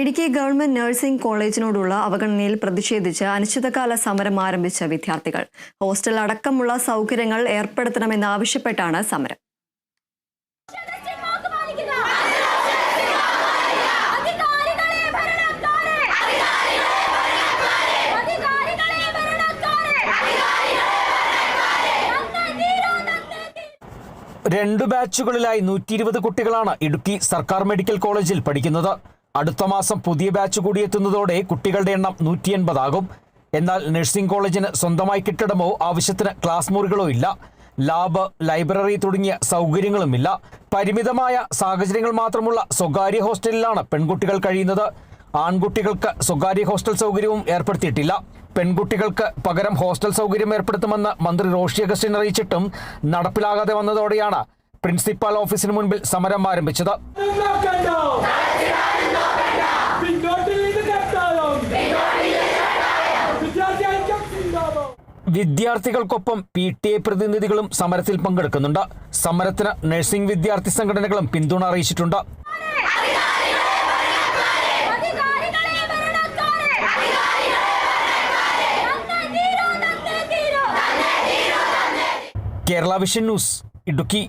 Idukki government nursing കോളേജിനോടുള്ള അവഗണനയിൽ പ്രതിഷേധിച്ച് അനിശ്ചിതകാല സമരം ആരംഭിച്ച വിദ്യാർത്ഥികൾ. ഹോസ്റ്റൽ അടക്കമുള്ള സൗകര്യങ്ങൾ ഏർപ്പെടുത്തണമെന്നാവശ്യപ്പെട്ടാണ് സമരം. രണ്ടു ബാച്ചുകളിലായി നൂറ്റി ഇരുപത് കുട്ടികളാണ് ഇടുക്കി സർക്കാർ മെഡിക്കൽ കോളേജിൽ പഠിക്കുന്നത്. അടുത്ത മാസം പുതിയ ബാച്ച് കൂടി എത്തുന്നതോടെ കുട്ടികളുടെ എണ്ണം നൂറ്റി എൺപതാകും എന്നാൽ നഴ്സിംഗ് കോളേജിന് സ്വന്തമായി കെട്ടിടമോ ആവശ്യത്തിന് ക്ലാസ് മുറികളോ ഇല്ല. ലാബ് ലൈബ്രറി തുടങ്ങിയ സൗകര്യങ്ങളുമില്ല. പരിമിതമായ സാഹചര്യങ്ങൾ മാത്രമുള്ള സ്വകാര്യ ഹോസ്റ്റലിലാണ് പെൺകുട്ടികൾ കഴിയുന്നത്. ആൺകുട്ടികൾക്ക് സ്വകാര്യ ഹോസ്റ്റൽ സൗകര്യവും ഏർപ്പെടുത്തിയിട്ടില്ല. പെൺകുട്ടികൾക്ക് പകരം ഹോസ്റ്റൽ സൗകര്യം ഏർപ്പെടുത്തുമെന്ന് മന്ത്രി റോഷി അഗസ്റ്റിൻ അറിയിച്ചിട്ടും നടപ്പിലാകാതെ വന്നതോടെയാണ് പ്രിൻസിപ്പാൽ ഓഫീസിന് മുൻപിൽ സമരം ആരംഭിച്ചത്. വിദ്യാർത്ഥികൾക്കൊപ്പം പി ടി എ പ്രതിനിധികളും സമരത്തിൽ പങ്കെടുക്കുന്നുണ്ട്. സമരത്തിന് നഴ്സിംഗ് വിദ്യാർത്ഥി സംഘടനകളും പിന്തുണ അറിയിച്ചിട്ടുണ്ട്. Kerala vision news Idukki.